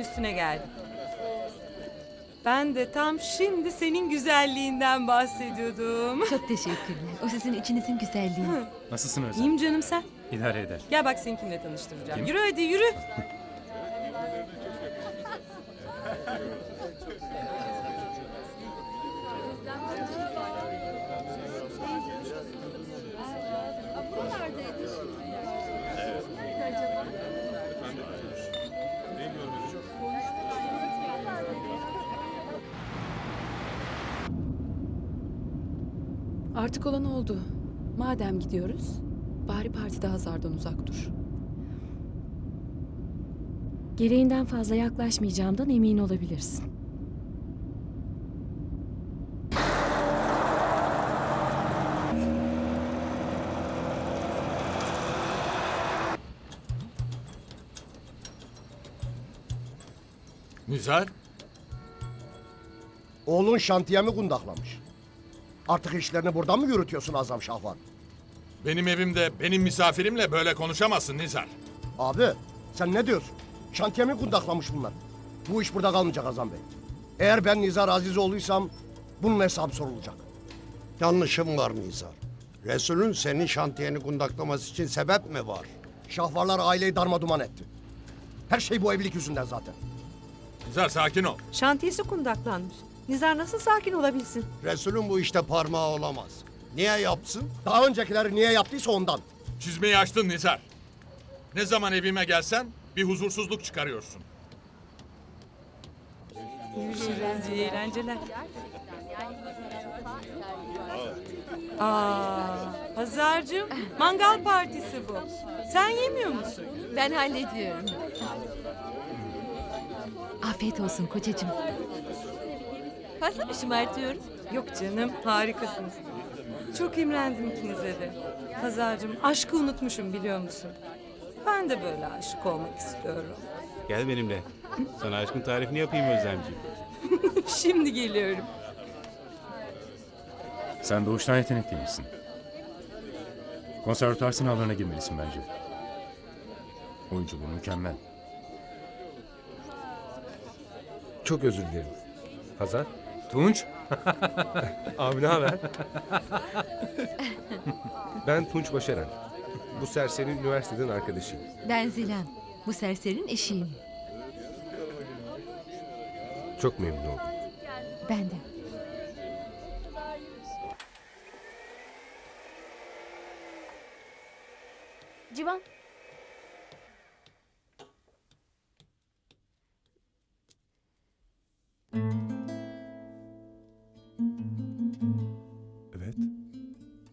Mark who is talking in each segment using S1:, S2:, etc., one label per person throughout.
S1: senin üstüne geldim. Ben de tam şimdi senin güzelliğinden bahsediyordum.
S2: Çok teşekkürler. O sizin içinizin güzelliği.
S3: Nasılsın Özlem?
S1: İyiyim canım sen.
S3: İdare eder.
S1: Gel bak seni kimle tanıştıracağım.
S3: Kim?
S1: Yürü hadi yürü.
S4: Artık olan oldu. Madem gidiyoruz, bari partide Hazar'dan uzak dur.
S2: Gereğinden fazla yaklaşmayacağımdan emin olabilirsin.
S5: Nizar,
S6: Oğlun şantiyemi kundaklamış. Artık işlerini buradan mı yürütüyorsun Azam Şahvan?
S5: benim evimde benim misafirimle böyle konuşamazsın Nizar.
S6: Abi sen ne diyorsun? Şantiyemi kundaklamış bunlar. Bu iş burada kalmayacak Azam Bey. Eğer ben Nizar Azizoğlu'ysam bunun hesabı sorulacak.
S7: Yanlışım var Nizar. Resul'ün senin şantiyeni kundaklaması için sebep mi var?
S6: Şahvarlar aileyi darma duman etti. Her şey bu evlilik yüzünden zaten.
S5: Nizar sakin ol.
S8: Şantiyesi kundaklanmış. Nizar nasıl sakin olabilsin?
S7: Resul'ün bu işte parmağı olamaz. Niye yapsın?
S6: Daha öncekileri niye yaptıysa ondan.
S5: Çizmeyi açtın Nizar. Ne zaman evime gelsen bir huzursuzluk çıkarıyorsun.
S1: İyi eğlenceler. Aa, Hazar'cığım mangal partisi bu. Sen yemiyor musun?
S2: Ben hallediyorum. Afiyet olsun kocacığım. Fazla mı şımartıyorum?
S1: Yok canım harikasınız. Çok imrendim ikinize de. Hazar'cığım aşkı unutmuşum biliyor musun? Ben de böyle aşık olmak istiyorum.
S3: Gel benimle. Sana aşkın tarifini yapayım Özlemciğim.
S1: Şimdi geliyorum.
S3: Sen doğuştan yetenekliymişsin. Konservatuar sınavlarına girmelisin bence. Oyunculuğun mükemmel.
S9: Çok özür dilerim. Hazar?
S3: Tunç,
S9: Abi ne haber? ben Tunç Başaran. Bu serserinin üniversiteden arkadaşıyım.
S2: Ben Zilan. Bu serserinin eşiyim.
S9: Çok memnun oldum.
S2: Ben de.
S8: Civan.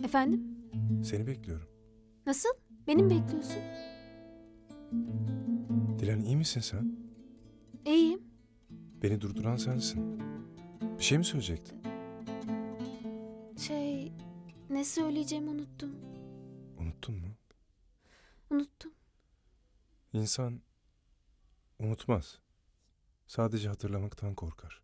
S10: Efendim?
S9: seni bekliyorum.
S10: Nasıl? Beni mi bekliyorsun?
S9: Dilan iyi misin sen?
S10: İyiyim.
S9: Beni durduran sensin. Bir şey mi söyleyecektin?
S10: Şey, ne söyleyeceğimi unuttum.
S9: Unuttun mu?
S10: Unuttum.
S9: İnsan unutmaz. Sadece hatırlamaktan korkar.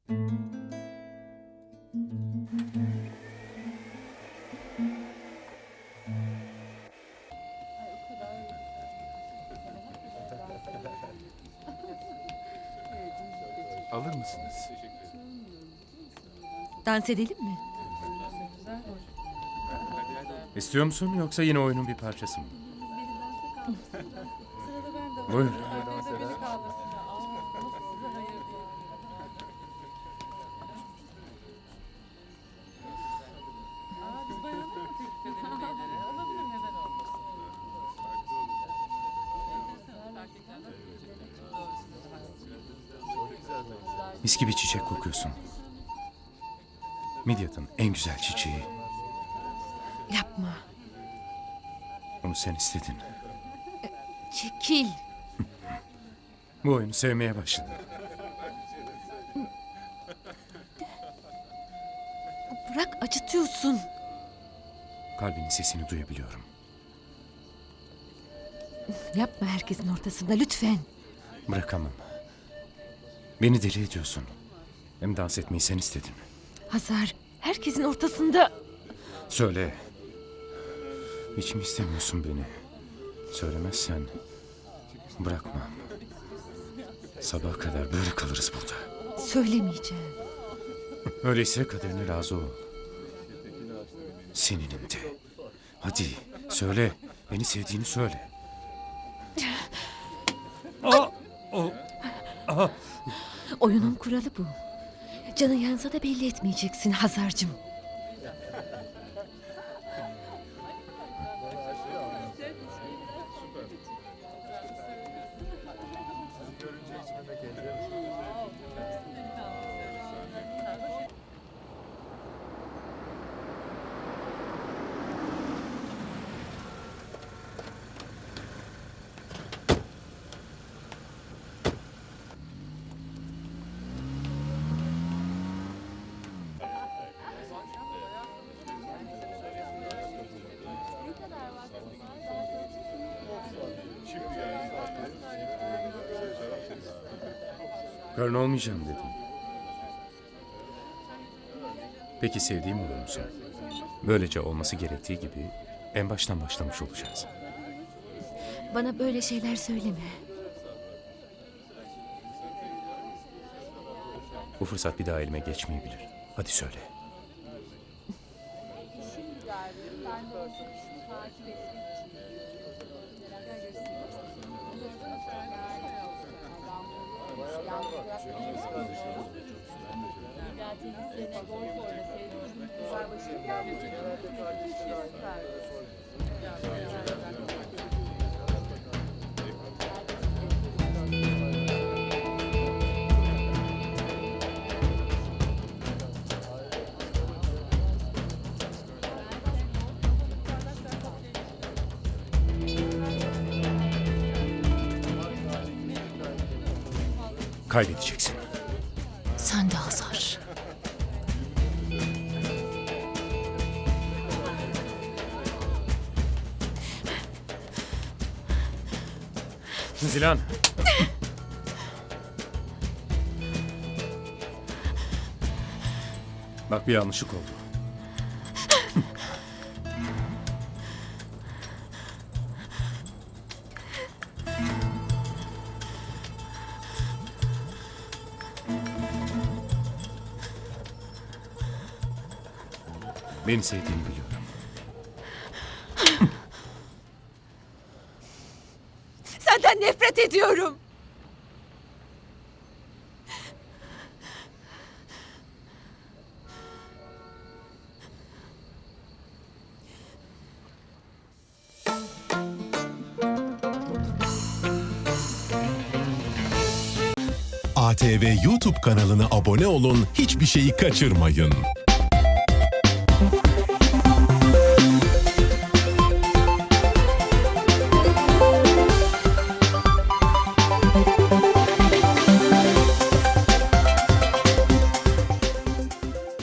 S3: Alır mısınız?
S2: Dans edelim mi?
S3: İstiyor musun yoksa yine oyunun bir parçası mı? Buyur. Mis gibi çiçek kokuyorsun. Midyat'ın en güzel çiçeği.
S2: Yapma.
S3: Onu sen istedin.
S2: Çekil.
S3: Bu oyunu sevmeye başladım.
S2: Bırak acıtıyorsun.
S3: Kalbinin sesini duyabiliyorum.
S2: Yapma herkesin ortasında lütfen.
S3: Bırakamam. Beni deli ediyorsun. Hem dans etmeyi sen istedin.
S2: Hazar, herkesin ortasında.
S3: Söyle. Hiç mi istemiyorsun beni? Söylemezsen bırakmam. Sabaha kadar böyle kalırız burada.
S2: Söylemeyeceğim.
S3: Öyleyse kaderine razı ol. Seninim de. Hadi söyle. Beni sevdiğini söyle. Aa, o,
S2: Oyunun kuralı bu. Canı yansa da belli etmeyeceksin Hazarcığım.
S3: Karın olmayacağım dedim. Peki sevdiğim olur musun? Böylece olması gerektiği gibi en baştan başlamış olacağız.
S2: Bana böyle şeyler söyleme.
S3: Bu fırsat bir daha elime geçmeyebilir. Hadi söyle. Güzel başlıyor. Kaybedeceksin.
S2: Sen de Hazar.
S3: Zilan. Bak bir yanlışlık oldu. Beni sevdiğini biliyorum.
S2: Senden nefret ediyorum.
S11: ATV YouTube kanalına abone olun, hiçbir şeyi kaçırmayın. Thank you.